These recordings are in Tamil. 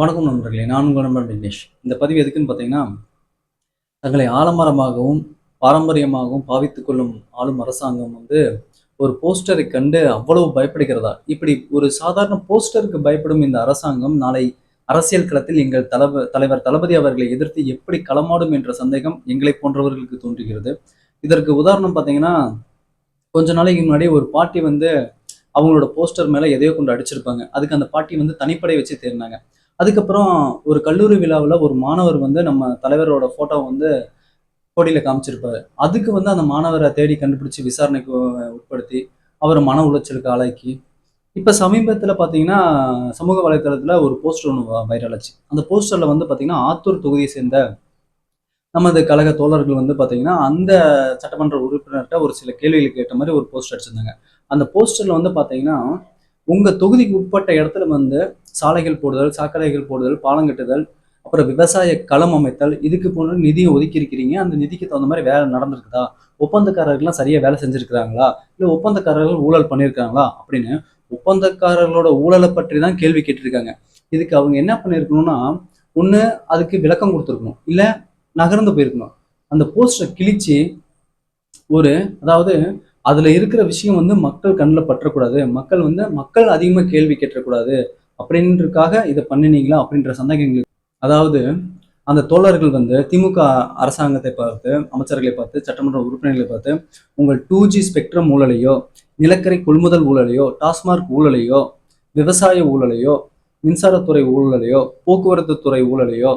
வணக்கம் நண்பர்களே நான் உங்கள் நண்பன் விக்னேஷ். இந்த பதிவு எதுக்குன்னு பார்த்தீங்கன்னா தங்களை ஆலமரமாகவும் பாரம்பரியமாகவும் பாவித்து கொள்ளும் ஆளும் அரசாங்கம் வந்து ஒரு போஸ்டரை கண்டு அவ்வளவு பயப்படுகிறதா? இப்படி ஒரு சாதாரண போஸ்டருக்கு பயப்படும் இந்த அரசாங்கம் நாளை அரசியல் களத்தில் எங்கள் தலவ தலைவர் தளபதி அவர்களை எதிர்த்து எப்படி களமாடும் என்ற சந்தேகம் எங்களை போன்றவர்களுக்கு தோன்றுகிறது. இதற்கு உதாரணம் பார்த்தீங்கன்னா கொஞ்ச நாளைக்கு முன்னாடி ஒரு பாட்டி வந்து அவங்களோட போஸ்டர் மேலே எதையோ கொண்டு அடிச்சிருப்பாங்க. அதுக்கு அந்த பாட்டி வந்து தனிப்படை வச்சு தேர்னாங்க அதுக்கப்புறம் ஒரு கல்லூரி விழாவில் ஒரு மாணவர் வந்து நம்ம தலைவரோட ஃபோட்டோ வந்து போட்டியில் காமிச்சிருப்பாரு. அதுக்கு வந்து அந்த மாணவரை தேடி கண்டுபிடிச்சி விசாரணைக்கு உட்படுத்தி அவரை மன உளைச்சலுக்கு ஆளாக்கி இப்போ சமீபத்தில் பார்த்தீங்கன்னா சமூக வலைத்தளத்தில் ஒரு போஸ்டர் ஒன்று வைரல் ஆச்சு. அந்த போஸ்டரில் வந்து பார்த்தீங்கன்னா ஆத்தூர் தொகுதியை சேர்ந்த நமது கழக தோழர்கள் வந்து பார்த்தீங்கன்னா அந்த சட்டமன்ற உறுப்பினர்கிட்ட ஒரு சில கேள்விகளுக்கு ஏற்ற மாதிரி ஒரு போஸ்டர் அடிச்சிருந்தாங்க. அந்த போஸ்டரில் வந்து பார்த்தீங்கன்னா உங்கள் தொகுதிக்கு உட்பட்ட இடத்துல வந்து சாலைகள் போடுதல் சாக்கடைகள் போடுதல் பாலம் கட்டுதல் அப்புறம் விவசாய களம் அமைத்தல் இதுக்கு போன்ற நிதியை ஒதுக்கி இருக்கிறீங்க. அந்த நிதிக்கு தகுந்த மாதிரி வேலை நடந்திருக்குதா? ஒப்பந்தக்காரர்கள்லாம் சரியாக வேலை செஞ்சுருக்கிறாங்களா? இல்லை ஒப்பந்தக்காரர்கள் ஊழல் பண்ணியிருக்காங்களா அப்படின்னு ஒப்பந்தக்காரர்களோட ஊழலை பற்றி தான் கேள்வி கேட்டிருக்காங்க. இதுக்கு அவங்க என்ன பண்ணியிருக்கணும்னா ஒன்று அதுக்கு விளக்கம் கொடுத்துருக்கணும். இல்லை நகர்ந்து போயிருக்கணும். அந்த போஸ்டரை கிழிச்சு ஒரு அதாவது அதில் இருக்கிற விஷயம் வந்து மக்கள் கண்ணில் பற்றக்கூடாது. மக்கள் வந்து மக்கள் அதிகமாக கேள்வி கேட்டக்கூடாது. அப்படின்றக்காக இதை பண்ணினீங்களா? அப்படின்ற சந்தேகங்களுக்கு அதாவது அந்த தோழர்கள் வந்து திமுக அரசாங்கத்தை பார்த்து அமைச்சர்களை பார்த்து சட்டமன்ற உறுப்பினர்களை பார்த்து உங்கள் டூ ஜி ஸ்பெக்ட்ரம் ஊழலையோ நிலக்கரி கொள்முதல் ஊழலையோ டாஸ்மார்க் ஊழலையோ விவசாய ஊழலையோ மின்சாரத்துறை ஊழலையோ போக்குவரத்து துறை ஊழலையோ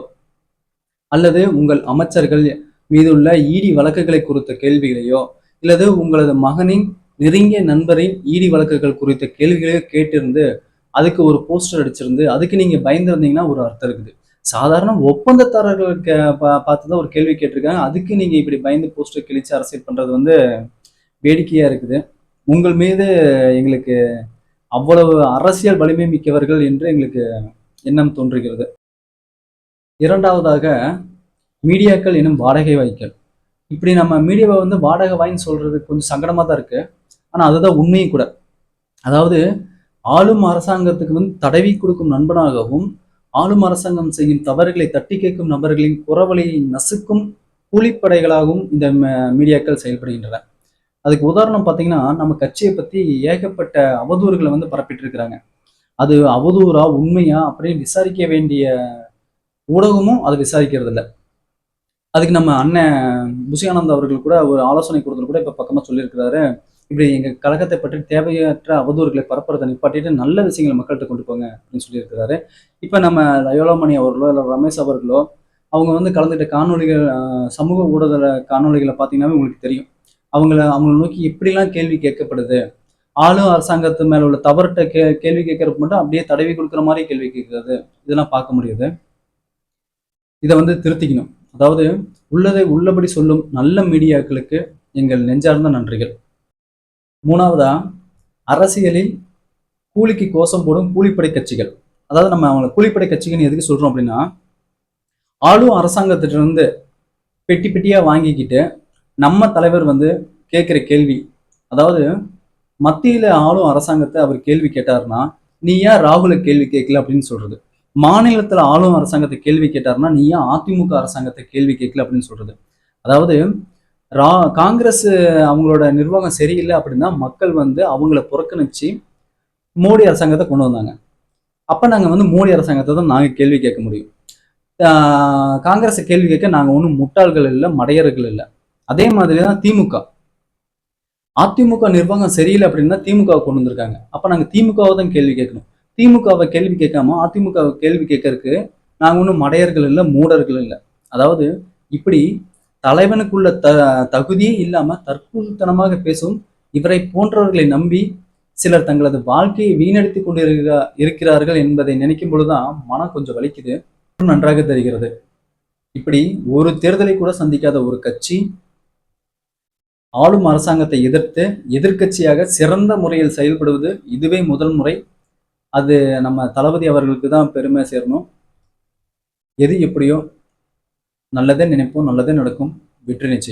அல்லது உங்கள் அமைச்சர்கள் மீதுள்ள ஈடி வழக்குகளை குறித்த கேள்விகளையோ இல்லது உங்களது மகனின் நெருங்கிய நண்பரின் ஈடி வழக்குகள் குறித்த கேள்விகளே கேட்டிருந்து அதுக்கு ஒரு போஸ்டர் அடிச்சிருந்து அதுக்கு நீங்க பயந்துருந்தீங்கன்னா ஒரு அர்த்தம் இருக்குது. சாதாரண ஒப்பந்ததாரர்களுக்கு பார்த்து தான் ஒரு கேள்வி கேட்டிருக்காங்க. அதுக்கு நீங்க இப்படி பயந்து போஸ்டர் கிழிச்சு அரசியல் பண்றது வந்து வேடிக்கையா இருக்குது. உங்கள் மீது எங்களுக்கு அவ்வளவு அரசியல் வலிமை மிக்கவர்கள் என்று எங்களுக்கு எண்ணம் தோன்றுகிறது. இரண்டாவதாக மீடியாக்கள் எனும் வாடகை வாய்க்கல் இப்படி நம்ம மீடியாவை வந்து வாடகை வாய்ன்னு சொல்றது கொஞ்சம் சங்கடமாக தான் இருக்கு. ஆனால் அதுதான் உண்மையும் கூட. அதாவது ஆளும் அரசாங்கத்துக்கு வந்து தடவி கொடுக்கும் நண்பனாகவும் ஆளும் அரசாங்கம் செய்யும் தவறுகளை தட்டி கேட்கும் நபர்களின் குறவலையை நசுக்கும் கூலிப்படைகளாகவும் இந்த மீடியாக்கள் செயல்படுகின்றன. அதுக்கு உதாரணம் பார்த்தீங்கன்னா நம்ம கட்சியை பற்றி ஏகப்பட்ட அவதூறுகளை வந்து பரப்பிட்டு இருக்கிறாங்க அது அவதூறா உண்மையா அப்படின்னு விசாரிக்க வேண்டிய ஊடகமும் அதை விசாரிக்கிறது இல்லை அதுக்கு நம்ம அண்ணன் புசியானந்த் அவர்கள் கூட ஒரு ஆலோசனை கொடுத்தது கூட இப்போ பக்கமாக சொல்லியிருக்கிறாரு. இப்படி எங்கள் கழகத்தை பற்றி தேவையற்ற அவதூறுகளை பரப்புறதை நிப்பாட்டிட்டு நல்ல விஷயங்களை மக்கள்கிட்ட கொண்டு போங்க அப்படின்னு சொல்லியிருக்கிறாரு. இப்போ நம்ம லயோலாமணி அவர்களோ இல்லை ரமேஷ் அவர்களோ அவங்க வந்து கலந்துகிட்ட காணொலிகள் சமூக ஊடக காணொலிகளை பார்த்தீங்கன்னாவே உங்களுக்கு தெரியும். அவங்கள அவங்கள நோக்கி எப்படிலாம் கேள்வி கேட்கப்படுது? ஆளும் அரசாங்கத்து மேலே உள்ள தவறுட்ட கே கேள்வி கேட்கறப்ப மட்டும் அப்படியே தடவி கொடுக்குற மாதிரி கேள்வி கேட்கறது. இதெல்லாம் பார்க்க முடியுது. இதை வந்து திருத்திக்கணும். அதாவது உள்ளதை உள்ளபடி சொல்லும் நல்ல மீடியாக்களுக்கு எங்கள் நெஞ்சார்ந்த நன்றிகள். மூணாவதா அரசியலில் கூலிக்கு கோஷம் போடும் கூலிப்படை கட்சிகள். அதாவது நம்ம அவங்களை கூலிப்படை கட்சிகள்னு எதுக்கு சொல்கிறோம் அப்படின்னா ஆளும் அரசாங்கத்திட்டிருந்து பெட்டி பெட்டியாக வாங்கிக்கிட்டு நம்ம தலைவர் வந்து கேட்குற கேள்வி அதாவது மத்தியில் ஆளும் அரசாங்கத்தை அவர் கேள்வி கேட்டாருன்னா நீ ஏன் ராகுல கேள்வி கேட்கல அப்படின்னு சொல்கிறது மாநிலத்துல ஆளும் அரசாங்கத்தை கேள்வி கேட்டாருன்னா நீ ஏன் அதிமுக அரசாங்கத்தை கேள்வி கேட்கல அப்படின்னு சொல்றது? அதாவது ரா காங்கிரஸ் அவங்களோட நிர்வாகம் சரியில்லை அப்படின்னா மக்கள் வந்து அவங்கள புறக்கணிச்சு மோடி அரசாங்கத்தை கொண்டு வந்தாங்க. அப்போ நாங்கள் வந்து மோடி அரசாங்கத்தை தான் நாங்கள் கேள்வி கேட்க முடியும். காங்கிரஸை கேள்வி கேட்க நாங்கள் ஒன்றும் முட்டாள்கள் இல்லை மடையர்கள் இல்லை. அதே மாதிரி தான் திமுக. அதிமுக நிர்வாகம் சரியில்லை அப்படின்னா திமுக கொண்டு வந்திருக்காங்க. அப்போ நாங்கள் திமுகவை தான் கேள்வி கேட்கணும். திமுகவை கேள்வி கேட்காம அதிமுகவை கேள்வி கேட்கறதுக்கு நாங்கள் ஒன்றும் மடையர்கள் இல்லை மூடர்கள் இல்லை. அதாவது இப்படி தலைவனுக்குள்ள த தகுதியே இல்லாம தற்கூத்தனமாக பேசும் இவரை போன்றவர்களை நம்பி சிலர் தங்களது வாழ்க்கையை வீணடித்து கொண்டு இருக்கிறார்கள் என்பதை நினைக்கும் பொழுதுதான் மனம் கொஞ்சம் வலிக்குது நன்றாக தெரிகிறது. இப்படி ஒரு தேர்தலை கூட சந்திக்காத ஒரு கட்சி ஆளும் அரசாங்கத்தை எதிர்த்து எதிர்கட்சியாக சிறந்த முறையில் செயல்படுவது இதுவே முதல் முறை. அது நம்ம தளபதி அவர்களுக்கு தான் பெருமை சேரணும். எது எப்படியோ நல்லதே நினைப்போம் நல்லதே நடக்கும். வெற்றி நிச்சயம்.